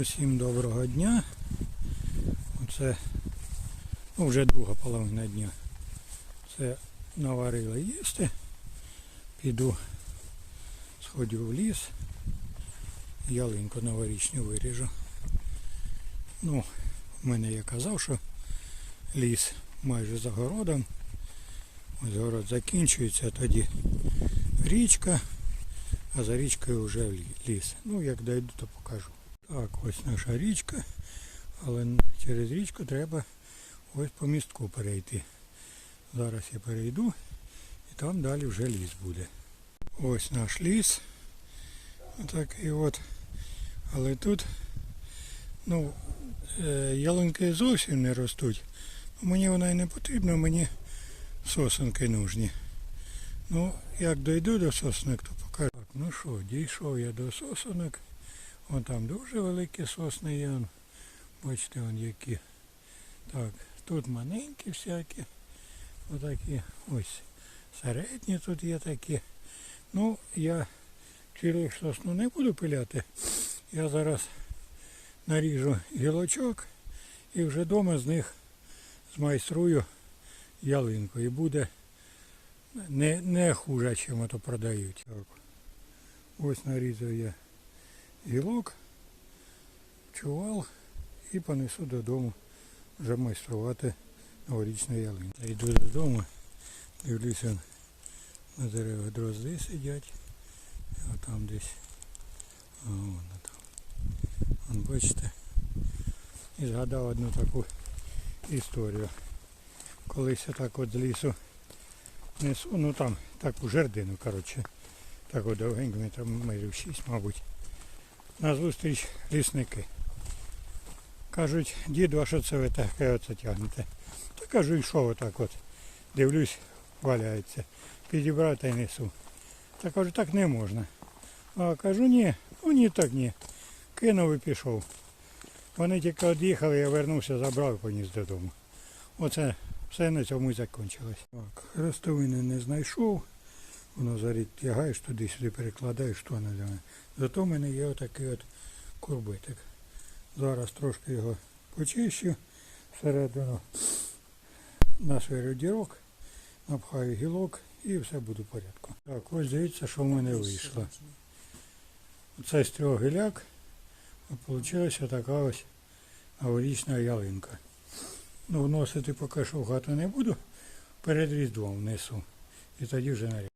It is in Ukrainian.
Усім доброго дня. Оце ну, вже друга половина дня. Це наварила їсти. Піду сходю в ліс. Ялинку новорічну виріжу. Ну, в мене я казав, що ліс майже за городом. Ось город закінчується, тоді річка, а за річкою вже ліс. Ну, як дойду, то покажу. Так, ось наша річка, але через річку треба ось по містку перейти. Зараз я перейду і там далі вже ліс буде. Ось наш ліс. Отакий от. Але тут ну, е, ялинки зовсім не ростуть. Мені вона і не потрібна, мені сосенки нужні. Ну, як дойду до сосенок, то покажу. Так, ну що, дійшов я до сосенок. Вон там дуже великі сосни є. Бачите, вон які. Так, тут маленькі всякі. Отакі. Ось середні тут є такі. Ну, я цілих сосну не буду пиляти. Я зараз наріжу гілочок і вже вдома з них змайструю ялинку. І буде не, не хуже, чим ото продають. Так. Ось нарізав я гілок, чувал і понесу додому вже майструвати новорічну ялинку. Йду додому, дивлюся на деревах дрозди сидять. А там десь. А, вон там. Вон, бачите. І згадав одну таку історію. Колись я так от з лісу несу, ну там таку жердину, коротше. Так от довгенько, метрів майже 6, мабуть. На зустріч лісники. Кажуть, діду, а що це ви таке оце тягнете? Та кажу, і що отак от. Дивлюсь, валяється. Підібрав та й несу. Та кажу, так не можна. А кажу, ні, ну ні, так ні. Кинув і пішов. Вони тільки од'їхали, я вернувся, забрав і поніс додому. Оце все на цьому і закінчилось. Так, хрестовини не знайшов. Воно зарід тягаєш туди-сюди, перекладаєш, то не знаю. Зато в мене є отакий от курбитик. Зараз трошки його почищу всередину на свій дірок, напхаю гілок і все буде в порядку. Так, ось дивіться, що в мене вийшло. Це з трьох гіляк вийшла така ось новорічна ялинка. Ну, вносити поки що в хату не буду, перед різдвом внесу. І тоді вже наряд.